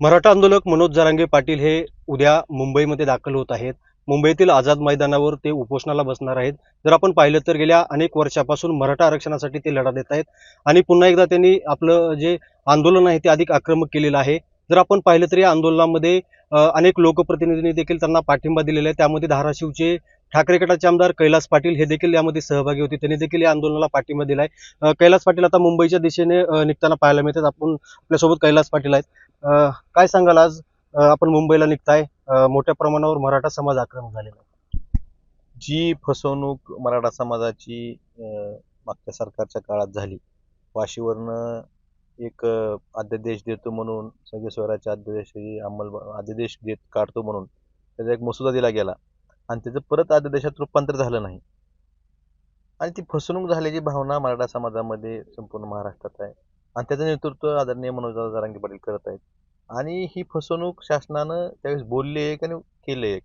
मराठा आंदोलक मनोज जरांगे पाटील हे उद्या मुंबईमध्ये दाखल होत आहेत. मुंबईतील आझाद मैदानावर ते उपोषणाला बसणार आहेत. जर आपण पाहिलं तर गेल्या अनेक वर्षापासून मराठा आरक्षणासाठी ते लढा देत आहेत. आणि पुन्हा एकदा त्यांनी आपलं जे आंदोलन आहे ते अधिक आक्रमक केलेलं आहे. जर आपण पाहिलं तर या आंदोलनामध्ये अनेक लोकप्रतिनिधींनी देखील त्यांना पाठिंबा दिलेला आहे. त्यामध्ये धाराशिवचे ठाकरे गटाचे आमदार कैलास पाटील हे देखील यामध्ये सहभागी होते. त्यांनी देखील या आंदोलनाला पाठिंबा दिलाय. आहे कैलास पाटील आता मुंबईच्या दिशेने निघताना पाहायला मिळतात. आपण आपल्यासोबत कैलास पाटील आहेत. काय सांगाल आज? आपण मुंबईला निघताय. मोठ्या प्रमाणावर मराठा समाज आक्रमक झालेला जी फसवणूक मराठा समाजाची मागच्या सरकारच्या काळात झाली वाशीवरनं एक अध्यादेश देतो म्हणून सगळे स्वराच्या अध्यादेशाची अंमल अध्यादेश देत काढतो म्हणून त्याचा एक मसुदा दिला गेला. आणि त्याचं परत अध्यादेशात रूपांतर झालं नाही. आणि ती फसवणूक झाल्याची भावना मराठा समाजामध्ये संपूर्ण महाराष्ट्रात आहे. आणि त्याचं नेतृत्व आदरणीय मनोजदादा जरांगे पाटील करत आहेत. आणि ही फसवणूक शासनानं त्यावेळेस बोलली एक आणि केले एक.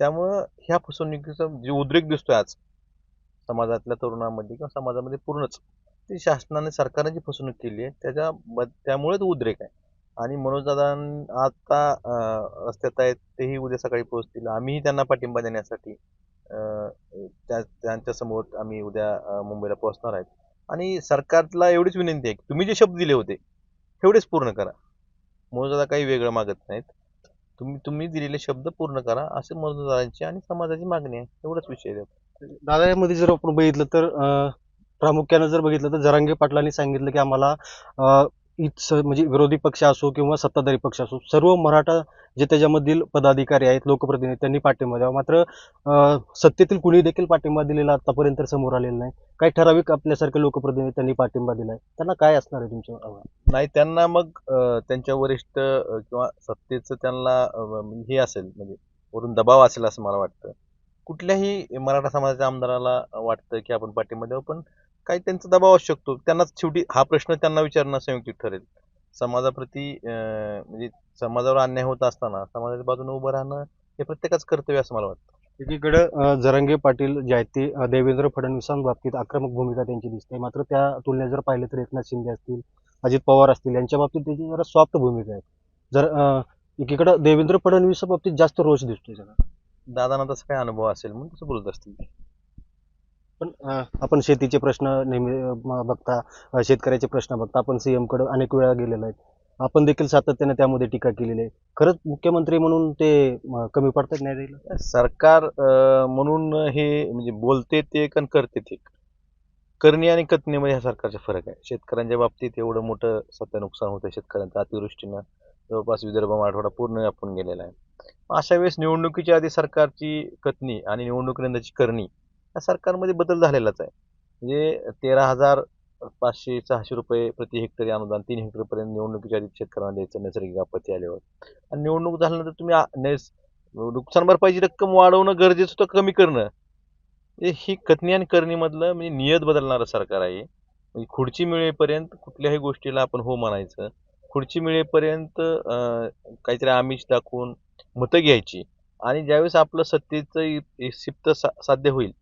त्यामुळं ह्या फसवणुकीचा जे उद्रेक दिसतोय आज समाजातल्या तरुणांमध्ये किंवा समाजामध्ये पूर्णच ती शासनाने सरकारने जी फसवणूक केली आहे त्याच्या बद त्यामुळेच उद्रेक आहे. आणि मनोजदादा आता रस्त्यात आहेत तेही उद्या सकाळी पोहोचतील. आम्हीही त्यांना पाठिंबा देण्यासाठी अं, त्या त्यांच्यासमोर आम्ही उद्या मुंबईला पोहोचणार आहेत. आणि सरकारला एवढीच विनंती आहे की तुम्ही जे शब्द दिले होते तेवढेच पूर्ण करा. मनोजदादा काही वेगळं मागत नाहीत. तुम्ही तुम्ही दिलेले शब्द पूर्ण करा असे मतदारांची आणि समाजाची मागणी आहे एवढाच विषय आहे दादा यामध्ये जर आपण बघितलं तर प्रामुख्यानं जर बघितलं तर जरांगे पाटलांनी सांगितलं की आम्हाला स- म्हणजे विरोधी पक्ष असो किंवा सत्ताधारी पक्ष असो सर्व मराठा जे त्याच्यामधील पदाधिकारी आहेत लोकप्रतिनिधी त्यांनी पाठिंबा द्यावा. मात्र अ, सत्तेतील कुणी देखील पाठिंबा दिलेला आतापर्यंत समोर आलेला नाही. काही ठराविक आपल्यासारखे लोकप्रतिनिधी त्यांनी पाठिंबा दिलाय त्यांना काय असणार आहे तुमचं आव्हान? नाही त्यांना मग अं, त्यांच्या वरिष्ठ अं, किंवा सत्तेचं त्यांना अं, हे असेल म्हणजे वरून दबाव असेल असं मला वाटतं. कुठल्याही मराठा समाजाच्या आमदाराला वाटतं की आपण पाठिंबा द्यावं पण काही त्यांचा दबाव असू शकतो. त्यांना शेवटी हा प्रश्न त्यांना विचारणं संयुक्त ठरेल. समाजाप्रती म्हणजे समाजावर अन्याय होत असताना समाजाच्या बाजूने उभं राहणं हे प्रत्येकाच कर्तव्य असं मला वाटतं. एकीकडे जरांगे पाटील जे आहेत ते अ, देवेंद्र फडणवीसांबाबतीत आक्रमक भूमिका त्यांची दिसते. मात्र त्या तुलनेत जर पाहिलं तर एकनाथ शिंदे असतील अजित पवार असतील यांच्या बाबतीत त्याची जरा सॉफ्ट भूमिका आहे. जर एकीकडे देवेंद्र फडणवीस बाबतीत जास्त रोष दिसतोय जरा. दादांना तसा काही अनुभव असेल म्हणून तसं बोलत असतील. पण आपण शेतीचे प्रश्न नेहमी बघता शेतकऱ्याचे प्रश्न बघता आपण सीएमकडे अनेक वेळा गेलेलो आहेत. आपण देखील सातत्याने त्यामध्ये टीका केलेली आहे. खरंच मुख्यमंत्री म्हणून ते कमी पडतात नाही द्यायला सरकार अं, म्हणून हे म्हणजे बोलते ते कण करते ते करणे आणि कतनेमध्ये ह्या सरकारचा फरक आहे. शेतकऱ्यांच्या बाबतीत एवढं मोठं सध्या नुकसान होतं शेतकऱ्यांचं. अतिवृष्टीनं जवळपास विदर्भ मराठवाडा पूर्ण आपण गेलेला आहे. अशा वेळेस निवडणुकीच्या आधी सरकारची कथनी आणि निवडणुकीनंतरची करणी या सरकारमध्ये बदल झालेलाच आहे. म्हणजे तेरा हजार पाचशे सहाशे रुपये प्रति हेक्टरी अनुदान तीन हेक्टरपर्यंत निवडणुकीच्या आधी शेतकऱ्यांना द्यायचं नैसर्गिक आपत्ती आल्यावर. आणि निवडणूक झाल्यानंतर तुम्ही नैस नुकसान भरपाईची रक्कम वाढवणं गरजेचं होतं कमी करणं. हे ही कथनी आणि करणीमधलं म्हणजे नियत बदलणारं सरकार आहे. म्हणजे खुर्ची मिळेपर्यंत कुठल्याही गोष्टीला आपण हो म्हणायचं. खुर्ची मिळेपर्यंत काहीतरी आमिष दाखवून मतं घ्यायची. आणि ज्यावेळेस आपलं सत्तेचं सिप्त सा साध्य होईल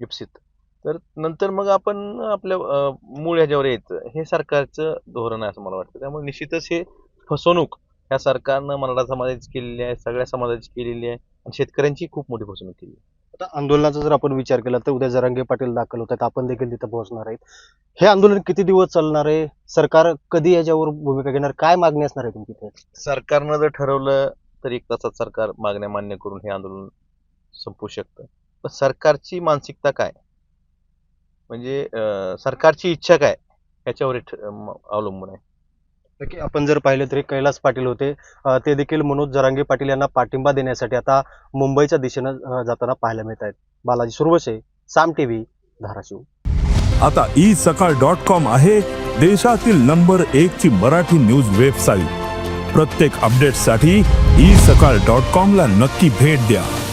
इप्सित तर नंतर मग आपण आपल्या मूळ ह्याच्यावर यायचं. हे सरकारचं धोरण आहे असं मला वाटतं. त्यामुळे निश्चितच हे फसवणूक ह्या सरकारनं मराठा समाजाची केलेली आहे सगळ्या समाजाची केलेली आहे आणि शेतकऱ्यांची खूप मोठी फसवणूक केली आहे. आता आंदोलनाचा जर आपण विचार केला तर उद्या जरांगे पाटील दाखल होत आहेत. आपण देखील तिथे पोहोचणार आहेत. हे आंदोलन किती दिवस चालणार आहे? सरकार कधी याच्यावर भूमिका घेणार? काय मागणी असणार आहे तुमची? सरकारनं जर ठरवलं तर एक तासात सरकार मागण्या मान्य करून हे आंदोलन संपू शकतं. पण सरकारची मानसिकता काय? म्हणजे सरकारची इच्छा काय? म- अवलंबून आहे. नक्की आपण जर पाहिलं तर कैलास पाटील होते. ते देखील मनोज जरांगे पाटील यांना पाठिंबा देण्यासाठी आता मुंबईच्या दिशेनं जाताना पाहायला मिळत आहेत बालाजी सुरवसे साम टीव्ही धाराशिव. आता ई सकाळ डॉट कॉम आहे देशातील नंबर एक ची मराठी न्यूज वेबसाईट. प्रत्येक अपडेटसाठी ई सकाळ डॉट कॉम ला नक्की भेट द्या.